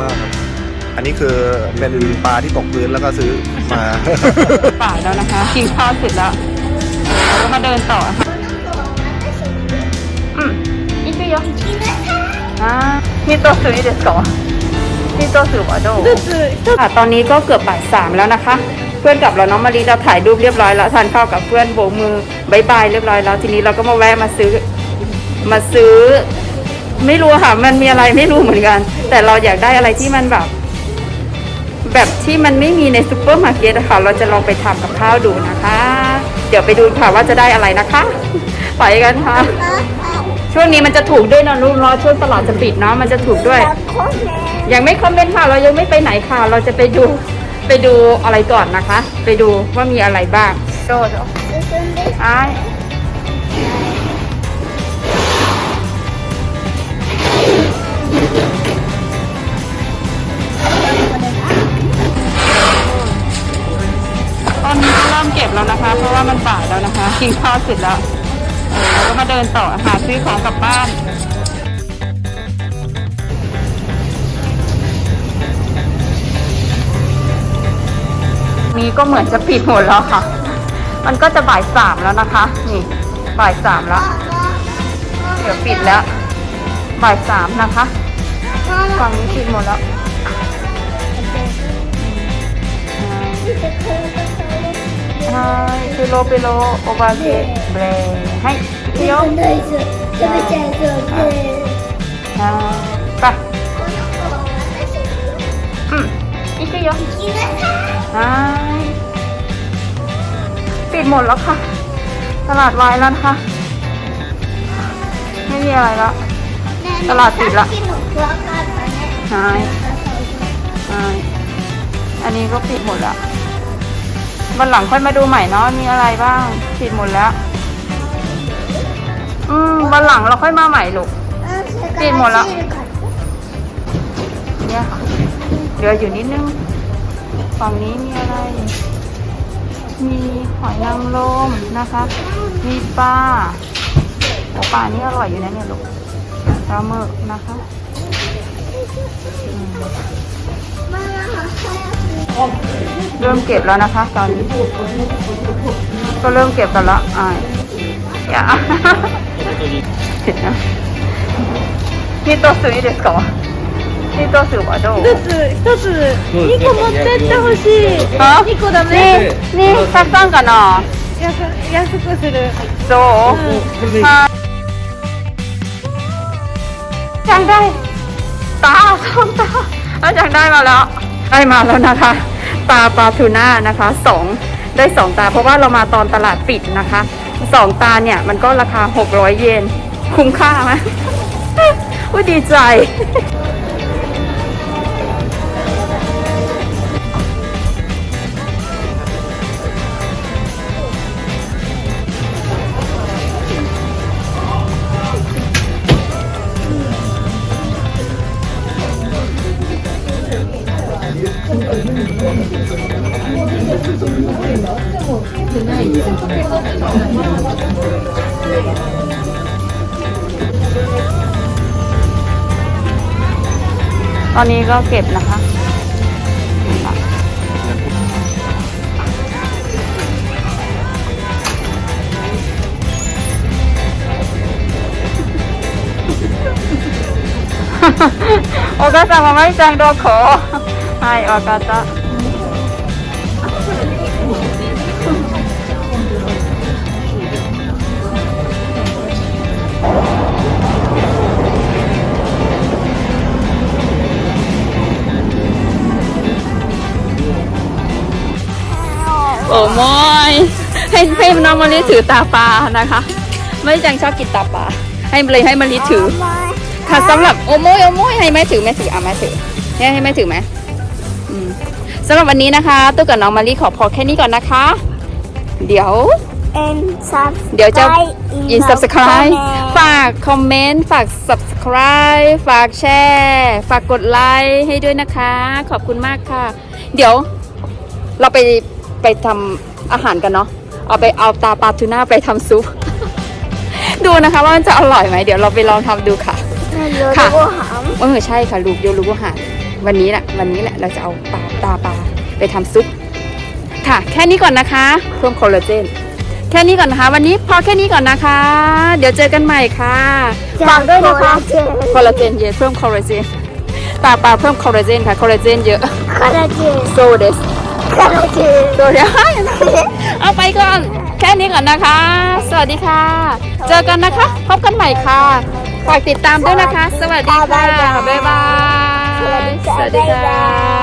มากครับ อันนี้คือเป็นปลาที่ตกพื้นแล้วก็ซื้อมา ป่ายแล้วนะคะ กินข้าวเสร็จแล้วเราก็มาเดินต่อค่ะอืมอีกเยอะอ่านี่ตัวสื่อนี่เด็ดก่อนนี่ตัวสื่อวะโดค่ะตอนนี้ก็เกือบบ่ายสามแล้วนะคะ เพื่อนกับเราน้องมารีเราถ่ายรูปเรียบร้อยแล้วทานข้าวกับเพื่อนโบกมือบายบายเรียบร้อยแล้ว ทีนี้เราก็มาแวะมาซื้อ มาซื้อ ไม่รู้ค่ะ มันมีอะไรไม่รู้เหมือนกัน แต่เราอยากได้อะไรที่มันแบบ แบบที่มันไม่มีในซูเปอร์มาร์เก็ตอะค่ะ เราจะลองไปทำกับข้าวดูนะคะ เดี๋ยวไปดูค่ะว่าจะได้อะไรนะคะ ไปกันค่ะ ช่วงนี้มันจะถูกด้วยนะลูกเนาะช่วงตลาดจะปิดเนาะมันจะถูกด้วย ยังไม่คอมเมนต์ค่ะ เรายังไม่ไปไหนค่ะ เราจะไปดูไปดูอะไรก่อนนะคะ ไปดูว่ามีอะไรบ้างโดดไอ้ต เริ่มเก็บแล้วนะคะ เพราะว่ามันบ่ายแล้วนะคะกินข้าวเสร็จแล้วเออเราก็มาเดินต่อหาซื้อของกลับบ้านนี้ก็เหมือนจะปิดหมดแล้วค่ะ มันก็จะบ่ายสามแล้วนะคะ นี่บ่ายสามแล้ว เดี๋ยวปิดแล้ว บ่ายสามนะคะฝั่งนี้ปิดหมดแล้ว ใช่คือโลเปโลโอบาเกะเบรให้เที่ยว 大豆食べちゃいそうで อ่าไปอืมอีกเยอะ ใช่ปิดหมดแล้วค่ะ ตลาดวายแล้วนะคะ ไม่มีอะไรแล้ว ตลาดปิดละ ใช่ใช่อันนี้ก็ปิดหมดแล้ว วันหลังค่อยมาดูใหม่เนาะมีอะไรบ้างปิดหมดแล้ว อืมวันหลังเราค่อยมาใหม่ลูก ปิดหมดแล้ว เนี่ยเหลืออยู่นิดนึงฝั่งนี้มีอะไร มีหอยนางรมนะคะ มีปลาโอปลานี่อร่อยอยู่นะเนี่ยลูกปลาหมึกนะคะ อืม เริ่มเก็บแล้วนะคะ ตอนนี้ ก็เริ่มเก็บกันแล้วอ่าอย่า เห็นนะนี่ตัวซื้อเด็ดก่อนนี่ตัวซื้อวะโด 一つ一つ二個持ってってほしいあ二個ダ นี่ メ นี่ซักซ้อนกันเนาะ 安安くする โจมาจังได้ ตาสองตาอาจังได้มาแล้ว ได้มาแล้วนะคะ ตาปลาทูน่านะคะสองได้สองตา เพราะว่าเรามาตอนตลาดปิดนะคะสองตาเนี่ยมันก็ราคา 600 เยน คุ้มค่าไหมวุ้ดีใจ ตอนนี้ก็เก็บนะคะ お母さんもまりちゃんどこ はい、わかった。โอ้มอยให้ให้น้องมะลิถือตาปลานะคะ ไม่จังชอบกินตาปลาให้เลยให้มะลิถือ ค่ะสำหรับโอโมยโอโมยให้แม่ถือแม่ถืออ่ะแม่ถือเนี่ยให้แม่ถือไหมอืม สำหรับวันนี้นะคะตู้กับน้องมารีขอพอแค่นี้ก่อนนะคะ เดี๋ยวเดี๋ยวจะอิ in subscribe ฝากคอมเมนต์ ฝากสับสไคร้ฝากแชร์ ฝากกดไลค์ให้ด้วยนะคะ ขอบคุณมากค่ะ เดี๋ยวเราไปไปทำอาหารกันเนาะ เอาไปเอาตาปลาทูน่าไปทำซุป ดูนะคะว่ามันจะอร่อยไหม เดี๋ยวเราไปลองทำดูค่ะ ค่ะ รู้ว่าหอม เออใช่ค่ะ ลูกโยลูกว่าหาร วันนี้แหละวันนี้แหละเราจะเอาปลาตาปลาไปทำซุปค่ะ แค่นี้ก่อนนะคะเพิ่มคอลลาเจนแค่นี้ก่อนนะคะ วันนี้พอแค่นี้ก่อนนะคะ เดี๋ยวเจอกันใหม่ค่ะฝากด้วยนะคะคอลลาเจนเยอะเพิ่มคอลลาเจนตาปลาเพิ่มคอลลาเจนค่ะคอลลาเจนเยอะคอลลาเจนโซเดสคอลลาเจนโซเดสเอาไปก่อนแค่นี้ก่อนนะคะ สวัสดีค่ะ เจอกันนะคะ พบกันใหม่ค่ะ ฝากติดตามด้วยนะคะ สวัสดีค่ะ บ๊ายบาย สวัสดีค่ะ